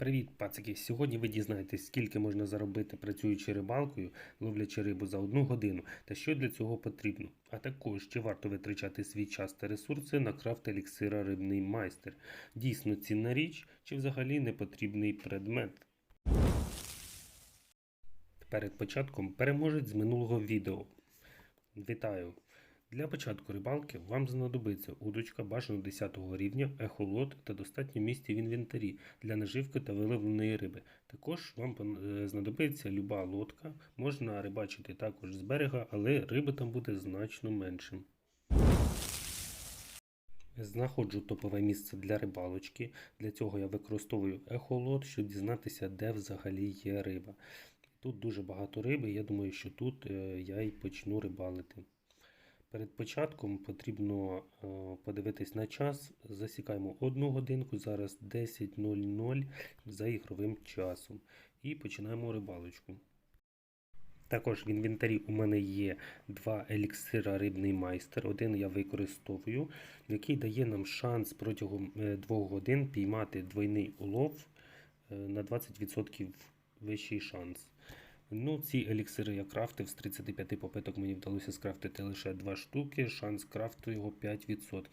Привіт, пацики! Сьогодні ви дізнаєтесь, скільки можна заробити працюючи рибалкою, ловлячи рибу за одну годину та що для цього потрібно. А також чи варто витрачати свій час та ресурси на крафт еліксира рибний майстер. Дійсно цінна річ чи взагалі не потрібний предмет. Перед початком переможець з минулого відео. Вітаю! Для початку рибалки вам знадобиться удочка бажано 10 рівня, ехолот та достатньо місця в інвентарі для наживки та виловленої риби. Також вам е, знадобиться люба лодка, можна рибачити також з берега, але риби там буде значно менше. Знаходжу топове місце для рибалочки. Для цього я використовую ехолот, щоб дізнатися, де взагалі є риба. Тут дуже багато риби, я думаю, що тут е, я і почну рибалити. Перед початком потрібно е, подивитись на час. Засікаємо одну годинку, зараз 10.00 за ігровим часом. І починаємо рибалочку. Також в інвентарі у мене є два еліксира рибний майстер. Один я використовую, який дає нам шанс протягом е, двох годин піймати двойний улов е, на 20% вищий шанс. Ну, ці еліксири я крафтив з 35 попиток мені вдалося скрафтити лише 2 штуки, шанс крафту його 5%.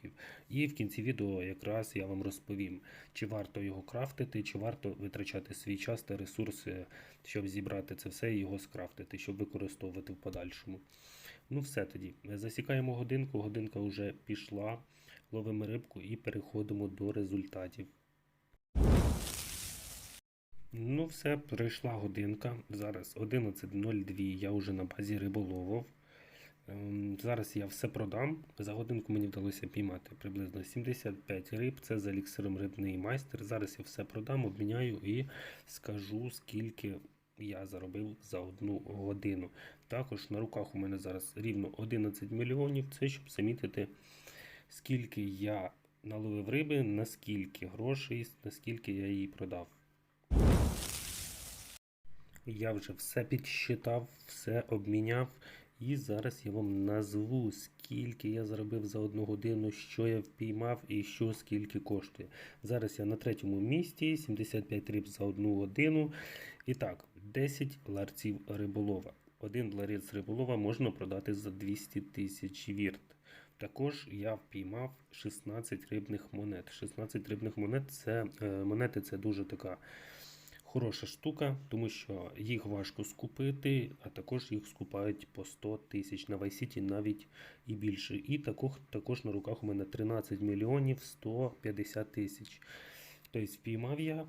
І в кінці відео якраз я вам розповім, чи варто його крафтити, чи варто витрачати свій час та ресурси, щоб зібрати це все і його скрафтити, щоб використовувати в подальшому. Ну, все тоді. Засікаємо годинку, годинка вже пішла, ловимо рибку і переходимо до результатів. Ну, все, пройшла годинка. Зараз 11.02, я вже на базі риболовов. Ем, Зараз я все продам. За годинку мені вдалося піймати приблизно 75 риб. Це за еліксиром рибний майстер. Зараз я все продам, обміняю і скажу, скільки я заробив за одну годину. Також на руках у мене зараз рівно 11 мільйонів. Це щоб замітити, скільки я наловив риби, наскільки грошей, наскільки я її продав. Я вже все підсчитав, все обміняв. І зараз я вам назву, скільки я заробив за одну годину, що я впіймав і що скільки коштує. Зараз я на третьому місці, 75 риб за одну годину. І так, 10 ларців риболова. Один ларець риболова можна продати за 200 тисяч вірт. Також я впіймав 16 рибних монет. 16 рибних монет це е, монети це дуже така хороша штука, тому що їх важко скупити, а також їх скупають по 100 тисяч на Вайсіті навіть і більше. І також, також на руках у мене 13 мільйонів 150 тисяч. Тобто впіймав я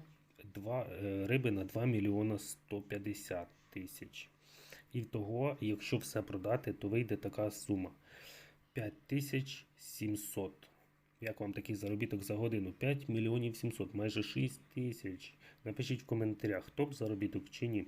два, е, риби на 2 мільйона 150 тисяч. І того, якщо все продати, то вийде така сума 5700. Як вам такий заробіток за годину? 5 мільйонів 700, майже 6 тисяч. Напишіть в коментарях, топ заробіток чи ні.